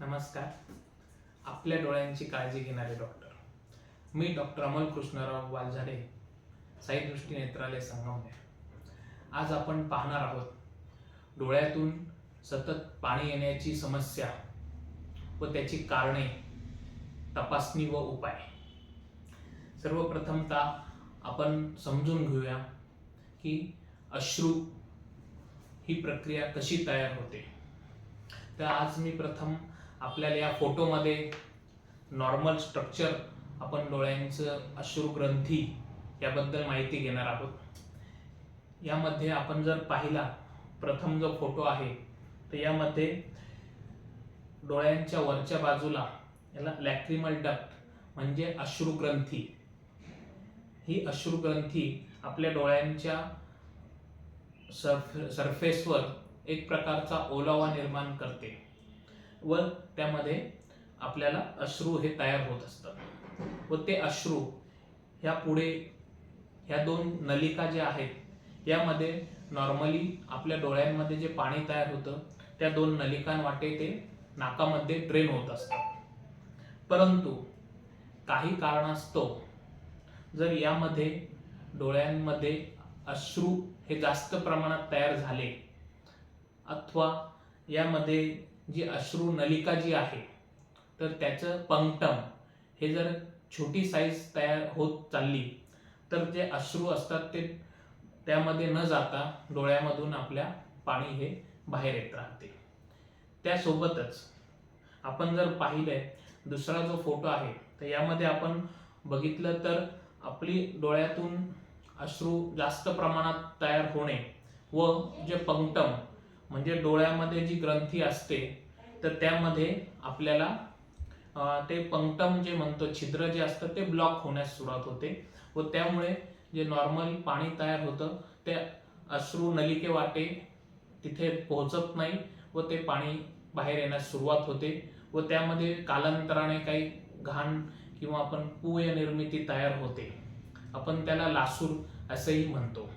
नमस्कार. आपल्या डोळ्यांची काळजी घेणारे डॉक्टर. मी डॉक्टर अमल कृष्णराव वालझाडे साईदृष्टी नेत्रालय संगमने आज आपण पाहणार आहोत डोळ्यातून सतत पाणी येण्याची समस्या व त्याची कारणे तपासणी व उपाय. सर्वप्रथमतः आपण समजून घेऊया की अश्रू ही प्रक्रिया कशी तयार होते. तर आज मी प्रथम आपल्याला या फोटोमध्ये नॉर्मल स्ट्रक्चर आपण डोळ्यांचं अश्रुग्रंथी याबद्दल माहिती घेणार आहोत. यामध्ये आपण जर पाहिला प्रथम जो फोटो आहे तर यामध्ये डोळ्यांच्या वरच्या बाजूला याला लॅक्रिमल डक्ट म्हणजे अश्रुग्रंथी. ही अश्रुग्रंथी आपल्या डोळ्यांच्या सर्फ सरफेसवर एक प्रकारचा ओलावा निर्माण करते. व त्यामध्ये आपल्याला अश्रू हे तयार होत असतात. व ते अश्रू ह्या पुढे ह्या दोन नलिका ज्या आहेत यामध्ये नॉर्मली आपल्या डोळ्यांमध्ये जे पाणी तयार होतं त्या दोन नलिकांवाटे ते नाकामध्ये ड्रेन होत असतात. परंतु काही कारणास्तव जर यामध्ये डोळ्यांमध्ये अश्रू हे जास्त प्रमाणात तयार झाले अथवा यामध्ये जी अश्रू नलिका जी आहे तर त्याचं पंक्टम हे जर छोटी साईज तयार होत चालली तर जे अश्रू असतात ते त्यामध्ये न जाता डोळ्यामधून आपल्या पाणी हे बाहेर येत राहते. त्यासोबतच आपण जर पाहिलंय दुसरा जो फोटो आहे तर यामध्ये आपण बघितलं तर आपली डोळ्यातून अश्रू जास्त प्रमाणात तयार होणे व जे पंक्टम म्हणजे डोळ्यामध्ये जी ग्रंथी असते तर त्यामध्ये आपल्याला ते पंक्टम जे म्हणतो छिद्र जे असतं ते ब्लॉक होण्यास सुरुवात होते. व त्यामुळे जे नॉर्मल पाणी तयार होतं ते अश्रू नलिके वाटे तिथे पोहोचत नाही व ते पाणी बाहेर येण्यास सुरुवात होते. व त्यामध्ये कालांतराने काही घाण किंवा आपण पूय निर्मिती तयार होते. आपण त्याला लासूर असेही म्हणतो.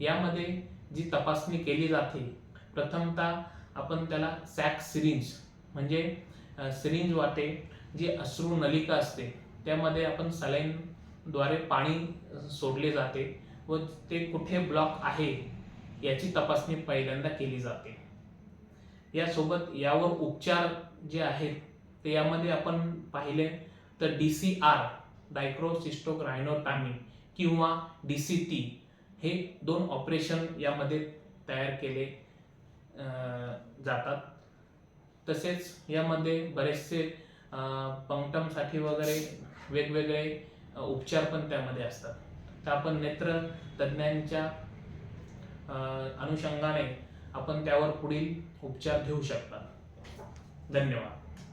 यामध्ये जी तपासणी केली जाते प्रथमतः आपण त्याला सॅक सिरिंज म्हणजे सिरिंज वाटे जी अश्रू नलिका असते त्यामध्ये आपण सलाईनद्वारे पाणी सोडले जाते व ते कुठे ब्लॉक आहे याची तपासणी पहिल्यांदा केली जाते. यासोबत यावर उपचार जे आहेत ते यामध्ये आपण पाहिले तर D C R dacryocystorhinostomy किंवा डी सी टी हे दोन ऑपरेशन यामध्ये तयार केले जातात. तसेच यामध्ये बरेचसे पंक्टमसाठी वगैरे वेगवेगळे उपचार पण त्यामध्ये असतात. तर आपण नेत्र तज्ज्ञांच्या अनुषंगाने आपण त्यावर पुढील उपचार घेऊ शकता. धन्यवाद.